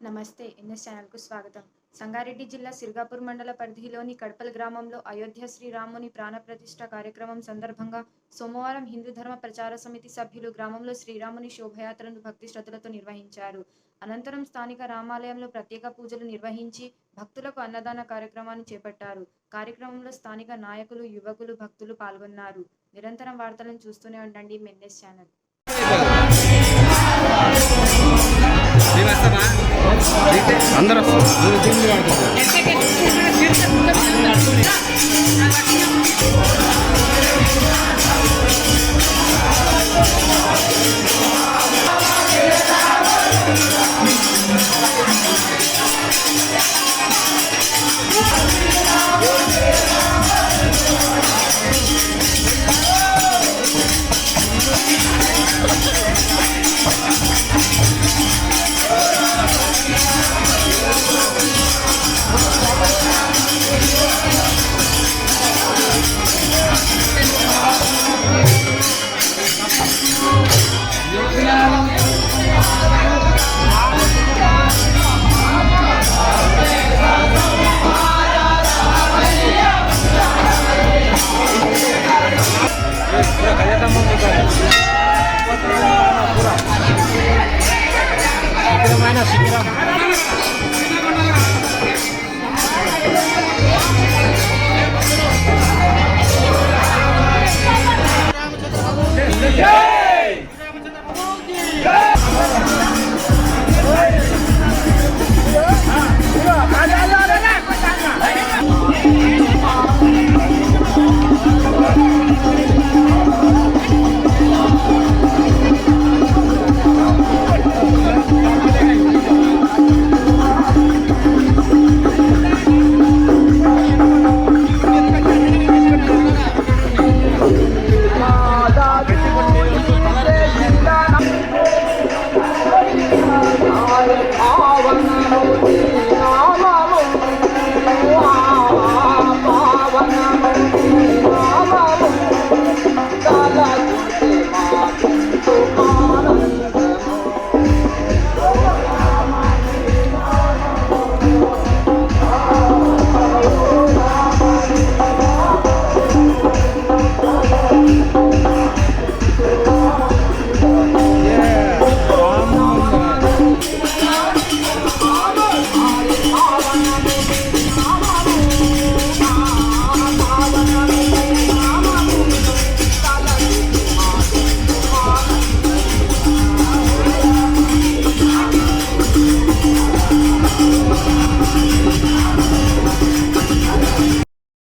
నమస్తే ఎన్ఎస్ ఛానల్కు స్వాగతం. సంగారెడ్డి జిల్లా సిరిగాపూర్ మండల పరిధిలోని కడపల్ గ్రామంలో అయోధ్య శ్రీరాముని ప్రాణప్రతిష్ఠ కార్యక్రమం సందర్భంగా సోమవారం హిందూ ధర్మ ప్రచార సమితి సభ్యులు గ్రామంలో శ్రీరాముని శోభయాత్రను భక్తి శ్రద్ధలతో నిర్వహించారు. అనంతరం స్థానిక రామాలయంలో ప్రత్యేక పూజలు నిర్వహించి భక్తులకు అన్నదాన కార్యక్రమాన్ని చేపట్టారు. కార్యక్రమంలో స్థానిక నాయకులు యువకులు భక్తులు పాల్గొన్నారు. నిరంతరం వార్తలను చూస్తూనే ఉండండి మెన్ఎస్ ఛానల్. అందరూ Yeah. Oh,